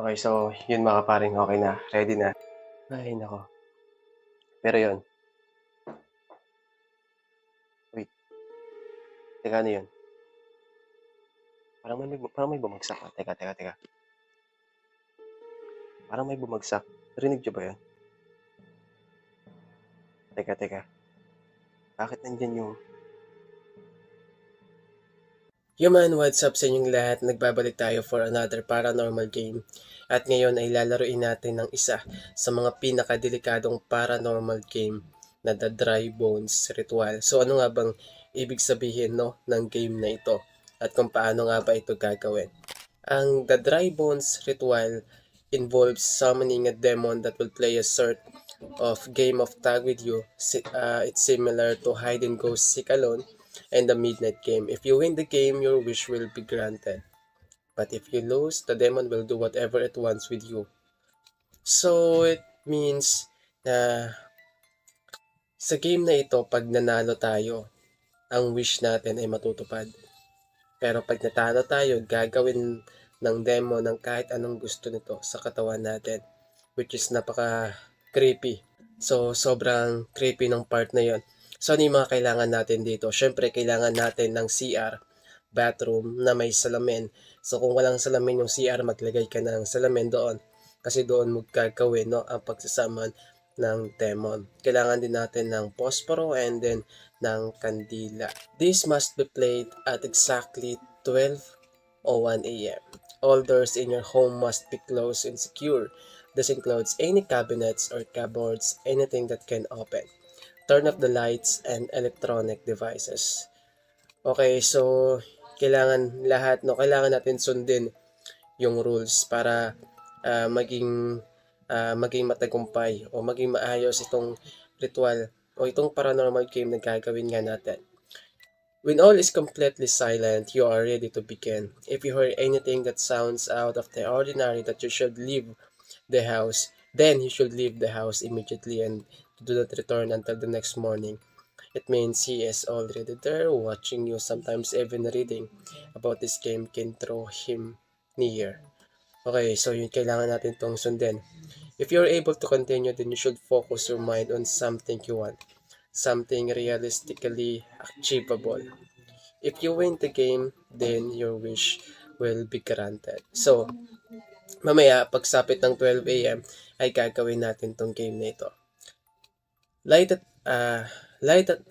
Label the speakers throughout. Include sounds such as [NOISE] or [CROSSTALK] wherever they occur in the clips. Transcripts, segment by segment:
Speaker 1: Okay, so yun mga paring okay na. Ready na. Ay, nako. Pero yun. Wait. Teka, ano yun? Parang may, parang may bumagsak. ah. Teka, teka, teka. Parang may bumagsak. Rinig nyo ba yun? Teka, teka. Bakit nandyan yung... Human, what's up sa inyong lahat? Nagbabalik tayo for another paranormal game. At ngayon ay lalaroin natin ng isa sa mga pinakadelikadong paranormal game na The Dry Bones Ritual. So ano nga bang ibig sabihin no ng game na ito? At kung paano nga ba ito gagawin? Ang The Dry Bones Ritual involves summoning a demon that will play a sort of game of tag with you. Uh, it's similar to hide and go seek alone and the midnight game. If you win the game, your wish will be granted. But if you lose, the demon will do whatever it wants with you. So, it means na sa game na ito, pag nanalo tayo, ang wish natin ay matutupad. Pero pag natalo tayo, gagawin ng demon ng kahit anong gusto nito sa katawan natin. Which is napaka creepy. So, sobrang creepy ng part na yon. So, ano yung mga kailangan natin dito? Siyempre, kailangan natin ng CR, bathroom na may salamin. So, kung walang salamin yung CR, maglagay ka ng salamin doon. Kasi doon mo gagawin no, ang pagsasaman ng demon. Kailangan din natin ng posporo and then ng kandila. This must be played at exactly 12.01 a.m. All doors in your home must be closed and secure. This includes any cabinets or cupboards, anything that can open. Turn off the lights and electronic devices. Okay, so kailangan lahat, no, kailangan natin sundin yung rules para ah, maging ah, maging matagumpay o maging maayos itong ritual o itong paranormal game na gagawin nga natin. When all is completely silent, you are ready to begin. If you hear anything that sounds out of the ordinary that you should leave the house, then you should leave the house immediately and do not return until the next morning. It means he is already there watching you, sometimes even reading about this game can throw him near. Okay, so yun kailangan natin tong sundin. If you're able to continue, then you should focus your mind on something you want. Something realistically achievable. If you win the game, then your wish will be granted. So, mamaya, pagsapit ng 12 a.m., ay gagawin natin tong game na ito. Light at, uh, light at,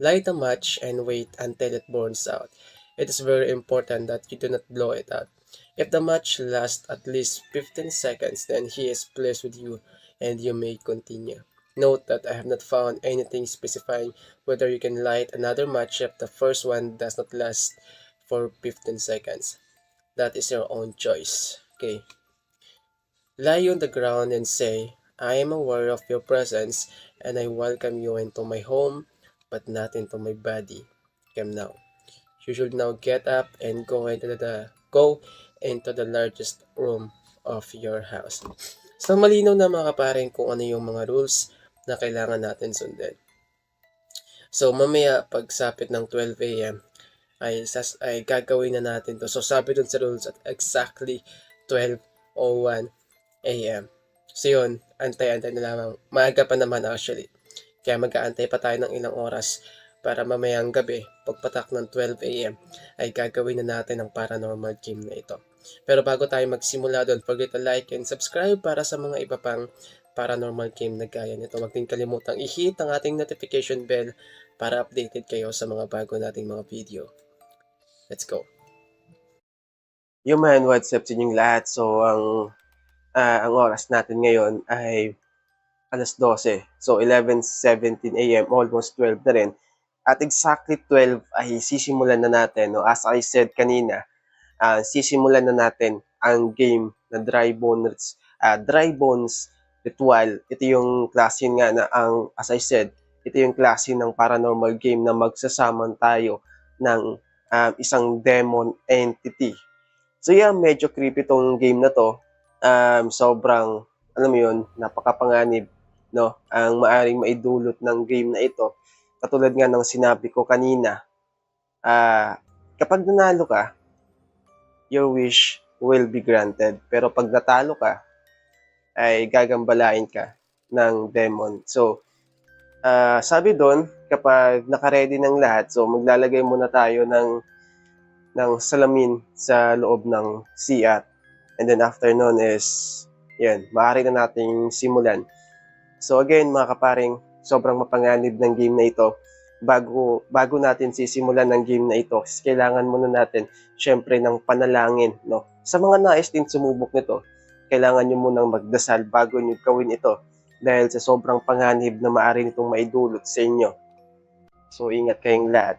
Speaker 1: light a match and wait until it burns out. It is very important that you do not blow it out. If the match lasts at least 15 seconds, then he is pleased with you and you may continue. Note that I have not found anything specifying whether you can light another match if the first one does not last for 15 seconds. That is your own choice. Okay. Lie on the ground and say, I am aware of your presence and I welcome you into my home, but not into my body. Come now. You should now get up and go into the go into the largest room of your house. So malinaw na mga kaparing kung ano yung mga rules na kailangan natin sundin. So mamaya pagsapit ng 12 a.m. ay, sas, ay gagawin na natin to. So sabi dun sa rules at exactly 12.01 a.m. So yun, antay-antay na lamang. Maaga pa naman actually. Kaya mag-aantay pa tayo ng ilang oras para mamayang gabi, pagpatak ng 12 a.m. ay gagawin na natin ang paranormal game na ito. Pero bago tayo magsimula, don't forget to like and subscribe para sa mga iba pang paranormal game na gaya nito. Huwag din kalimutang i-hit ang ating notification bell para updated kayo sa mga bago nating mga video. Let's go! Human, what's up sa inyong lahat? So, ang ah, ang oras natin ngayon ay alas 12. So, 11.17 a.m., almost 12 na rin. At exactly 12 ay sisimulan na natin. No? As I said kanina, ah, sisimulan na natin ang game na Dry Bones, ah, Dry Bones Ritual. Ito yung klase nga na ang, as I said, ito yung klase ng paranormal game na magsasaman tayo ng ah, isang demon entity. So yeah, medyo creepy tong game na to. Um, sobrang, alam mo yun, napakapanganib, no? Ang maaring maidulot ng game na ito. Katulad nga ng sinabi ko kanina, ah, kapag nanalo ka, your wish will be granted. Pero pag natalo ka, ay gagambalain ka ng demon. So, uh, sabi doon, kapag nakaredy ng lahat, so maglalagay muna tayo ng ng salamin sa loob ng CR. And then after nun is, yan, maaari na nating simulan. So again, mga kaparing, sobrang mapanganib ng game na ito bago bago natin sisimulan ng game na ito, kailangan muna natin syempre ng panalangin, no? Sa mga nais din sumubok nito, kailangan niyo munang magdasal bago niyo gawin ito dahil sa sobrang panganib na maaari nitong maidulot sa inyo. So ingat kayong lahat.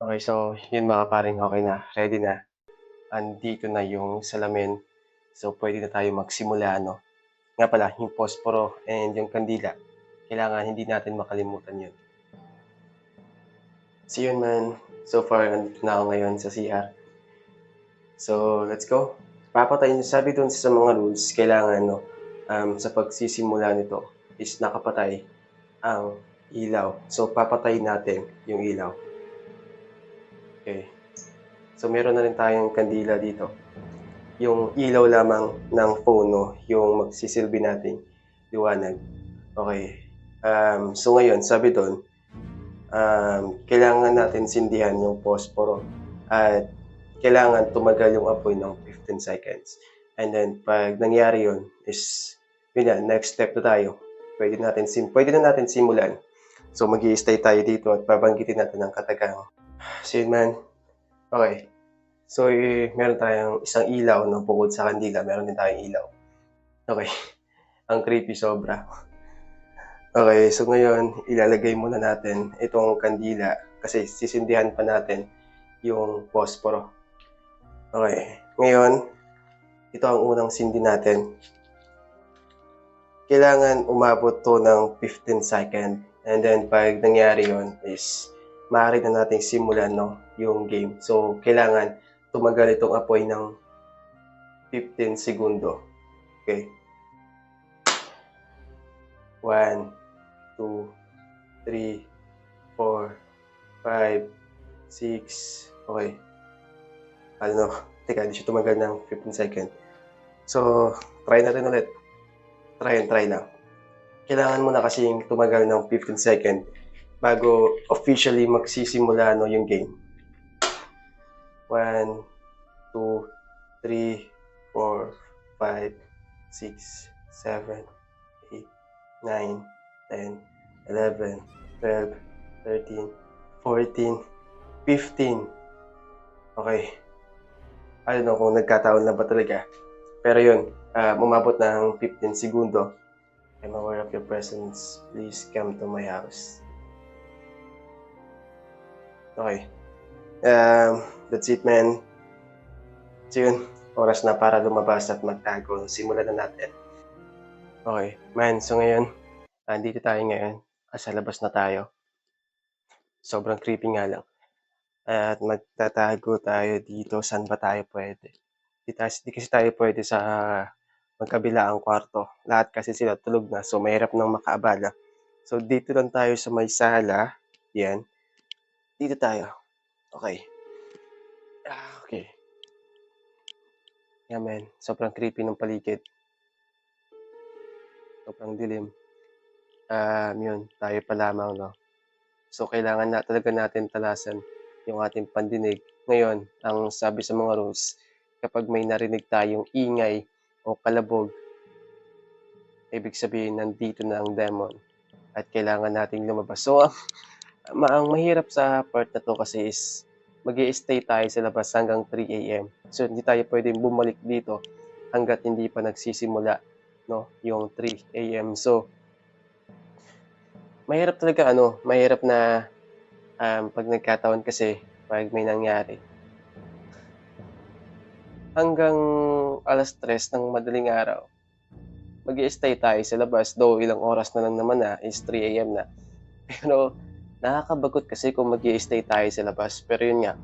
Speaker 1: Okay, so yun mga paring okay na, ready na. Andito na yung salamin. So pwede na tayo magsimula, no? Nga pala, yung posporo and yung kandila. Kailangan hindi natin makalimutan yun. So yun man, so far nandito na ako ngayon sa CR. So let's go. Papatay, sabi dun sa mga rules, kailangan no, um, sa pagsisimula nito is nakapatay ang ilaw. So papatay natin yung ilaw. Okay. So meron na rin tayong kandila dito. Yung ilaw lamang ng phone, no? yung magsisilbi nating liwanag. Okay. Um, so ngayon, sabi doon, um, kailangan natin sindihan yung posporo at kailangan tumagal yung apoy ng 15 seconds. And then, pag nangyari yun, is, yun yan, next step na tayo. Pwede, natin sim pwede na natin simulan. So, mag stay tayo dito at babanggitin natin ang katagang So yun man. Okay. So, eh, meron tayong isang ilaw no, bukod sa kandila. Meron din tayong ilaw. Okay. [LAUGHS] Ang creepy sobra. Okay, so ngayon, ilalagay muna natin itong kandila kasi sisindihan pa natin yung posporo. Okay, ngayon, ito ang unang sindi natin. Kailangan umabot to ng 15 second. And then, pag nangyari yon is maaari na nating simulan no, yung game. So, kailangan tumagal itong apoy ng 15 segundo. Okay. 1, 2, 3, 4, 5, 6, okay. Ano, teka, hindi siya tumagal ng 15 second. So, try natin ulit. Try and try lang. Kailangan mo na kasing tumagal ng 15 second bago officially magsisimula no yung game. 1 2 3 4 5 6 7 8 9 10 11 12 13 14 15 Okay. I don't know kung nagkataon na ba talaga. Pero yun, uh, umabot ng 15 segundo. I'm aware of your presence. Please come to my house. Okay. Um, that's it, man. So yun, oras na para lumabas at magtago. Simulan na natin. Okay, man. So ngayon, andito tayo ngayon. Sa labas na tayo. Sobrang creepy nga lang. At magtatago tayo dito. Saan ba tayo pwede? Di, tayo, di kasi tayo pwede sa magkabila ang kwarto. Lahat kasi sila tulog na. So, mahirap nang makaabala. So, dito lang tayo sa may sala. Yan. Dito tayo. Okay. Ah, okay. Yeah, man. Sobrang creepy ng paligid. Sobrang dilim. Um, yun. Tayo pa lamang, no? So, kailangan na talaga natin talasan yung ating pandinig. Ngayon, ang sabi sa mga rules, kapag may narinig tayong ingay o kalabog, ibig sabihin nandito na ang demon at kailangan nating lumabas. So, ang mahirap sa part na to kasi is mag stay tayo sa labas hanggang 3 a.m. So, hindi tayo pwedeng bumalik dito hanggat hindi pa nagsisimula no, yung 3 a.m. So, mahirap talaga ano, mahirap na um, pag nagkataon kasi pag may nangyari. hanggang alas 3 ng madaling araw, mag stay tayo sa labas. Though ilang oras na lang naman na, is 3 a.m. na. [LAUGHS] Pero nakakabagot kasi kung mag stay tayo sa labas. Pero yun nga,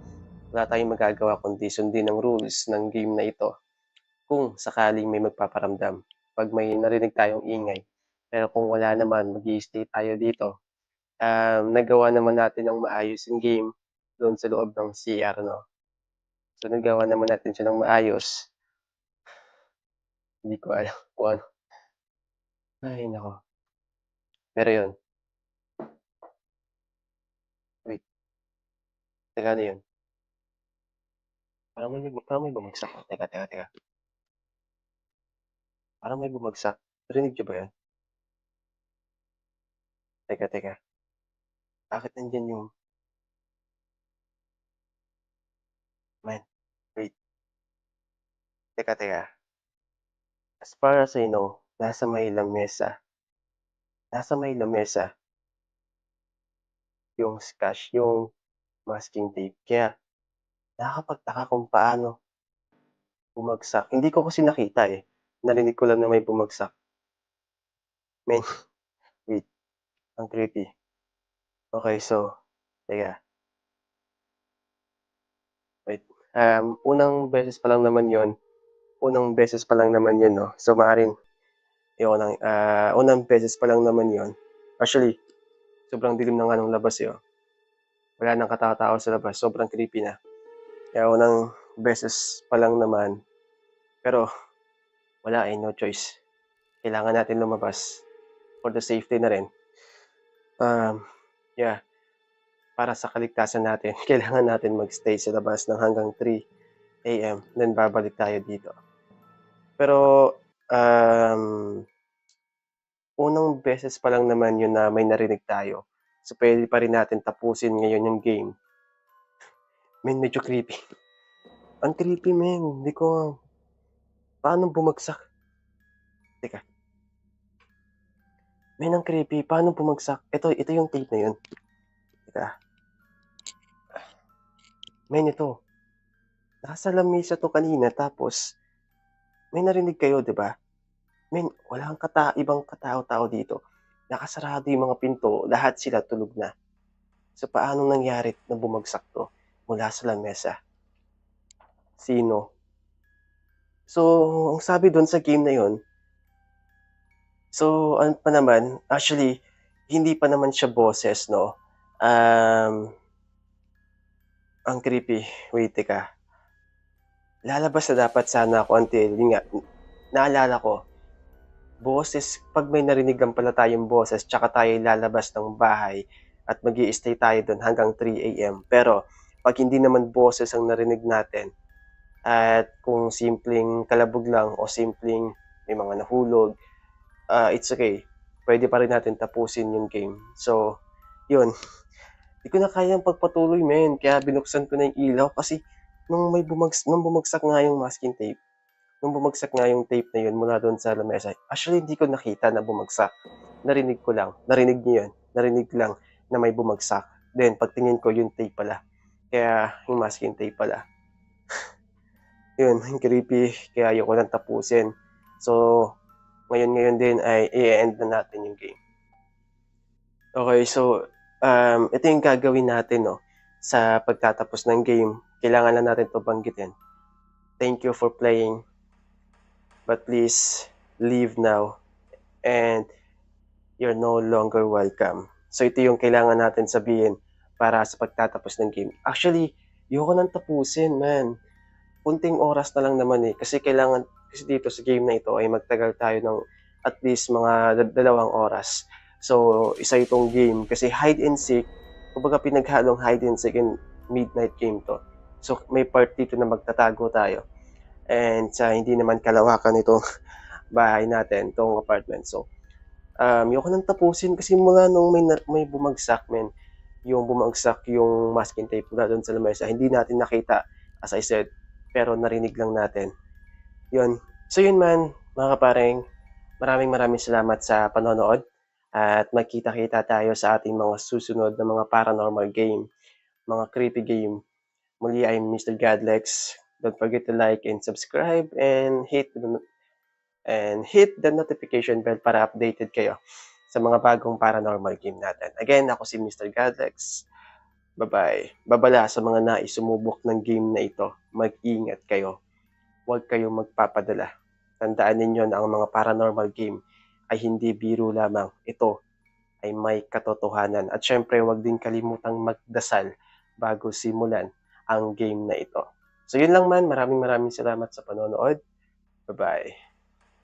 Speaker 1: wala tayong magagawa kundi sundin ang rules ng game na ito kung sakaling may magpaparamdam pag may narinig tayong ingay. Pero kung wala naman, mag stay tayo dito. Um, nagawa naman natin ang maayos yung game doon sa loob ng CR, no? So, nagawa naman natin siya ng maayos. Hindi ko alam kung ano. Ay, nako. Pero yun. Teka, ano yun? Parang may, parang may bumagsak. Teka, teka, teka. Parang may bumagsak. Narinig niyo ba yan? Teka, teka. Bakit nandyan yung... Man, wait. Teka, teka. As far as I know, nasa may lamesa. Nasa may lamesa. Yung scotch, yung masking tape. Kaya, nakakapagtaka kung paano bumagsak. Hindi ko kasi nakita eh. Narinig ko lang na may bumagsak. Man, wait. Ang creepy. Okay, so, teka. Wait. Um, unang beses pa lang naman yon Unang beses pa lang naman yun, no? So, maaaring, yun, unang, uh, unang beses pa lang naman yon Actually, sobrang dilim na nga ng labas, yun. Wala nang katao-tao sa labas. Sobrang creepy na. Kaya unang beses pa lang naman. Pero, wala eh, no choice. Kailangan natin lumabas for the safety na rin. Um, yeah, para sa kaligtasan natin, [LAUGHS] kailangan natin magstay sa labas ng hanggang 3 a.m. Then babalik tayo dito. Pero, um, unang beses pa lang naman yun na may narinig tayo. So, pwede pa rin natin tapusin ngayon yung game. Men, medyo creepy. Ang creepy, men. Hindi ko... Paano bumagsak? Teka. Men, ang creepy. Paano bumagsak? Ito, ito yung tape na yun. Teka. Men, ito. Nasa lamesa to kanina, tapos may narinig kayo, di ba? Men, walang kata, ibang katao-tao dito. Nakasarado yung mga pinto, lahat sila tulog na. So, paano nangyari na bumagsak to mula sa lamesa? Sino? So, ang sabi doon sa game na yon so, ano pa naman, actually, hindi pa naman siya boses, no? Um, ang creepy. Wait, teka lalabas na dapat sana ako until, yun nga, naalala ko, boses, pag may narinig lang pala tayong boses, tsaka tayo lalabas ng bahay at mag stay tayo doon hanggang 3 a.m. Pero, pag hindi naman boses ang narinig natin, at kung simpleng kalabog lang o simpleng may mga nahulog, uh, it's okay. Pwede pa rin natin tapusin yung game. So, yun. [LAUGHS] Hindi ko na kayang pagpatuloy, men. Kaya binuksan ko na yung ilaw kasi nung may bumags nung bumagsak nga yung masking tape, nung bumagsak nga yung tape na yun mula doon sa lamesa, actually hindi ko nakita na bumagsak. Narinig ko lang. Narinig niyo yun. Narinig lang na may bumagsak. Then, pagtingin ko, yung tape pala. Kaya, yung masking tape pala. [LAUGHS] yun, yung [LAUGHS] creepy. Kaya ayoko nang tapusin. So, ngayon-ngayon din ay i-end na natin yung game. Okay, so, um, ito yung gagawin natin, no, sa pagtatapos ng game kailangan lang natin ito banggitin. Thank you for playing. But please, leave now. And you're no longer welcome. So ito yung kailangan natin sabihin para sa pagtatapos ng game. Actually, yoko nang tapusin, man. Kunting oras na lang naman eh. Kasi kailangan, kasi dito sa game na ito ay magtagal tayo ng at least mga dalawang oras. So, isa itong game. Kasi hide and seek, kumbaga pinaghalong hide and seek and midnight game to. So may part dito na magtatago tayo. And sa hindi naman kalawakan itong [LAUGHS] bahay natin, itong apartment. So um, yung ko nang tapusin kasi mula nung may, may bumagsak, men, yung bumagsak yung masking tape mula doon sa lamesa, hindi natin nakita, as I said, pero narinig lang natin. Yun. So yun man, mga kapareng, maraming maraming salamat sa panonood at magkita-kita tayo sa ating mga susunod na mga paranormal game, mga creepy game Muli, I'm Mr. Godlex. Don't forget to like and subscribe and hit the, and hit the notification bell para updated kayo sa mga bagong paranormal game natin. Again, ako si Mr. Godlex. Bye-bye. Babala sa mga nais sumubok ng game na ito. Mag-ingat kayo. Huwag kayong magpapadala. Tandaan ninyo na ang mga paranormal game ay hindi biro lamang. Ito ay may katotohanan. At syempre, huwag din kalimutang magdasal bago simulan ang game na ito. So yun lang man. Maraming maraming salamat sa panonood. Bye-bye.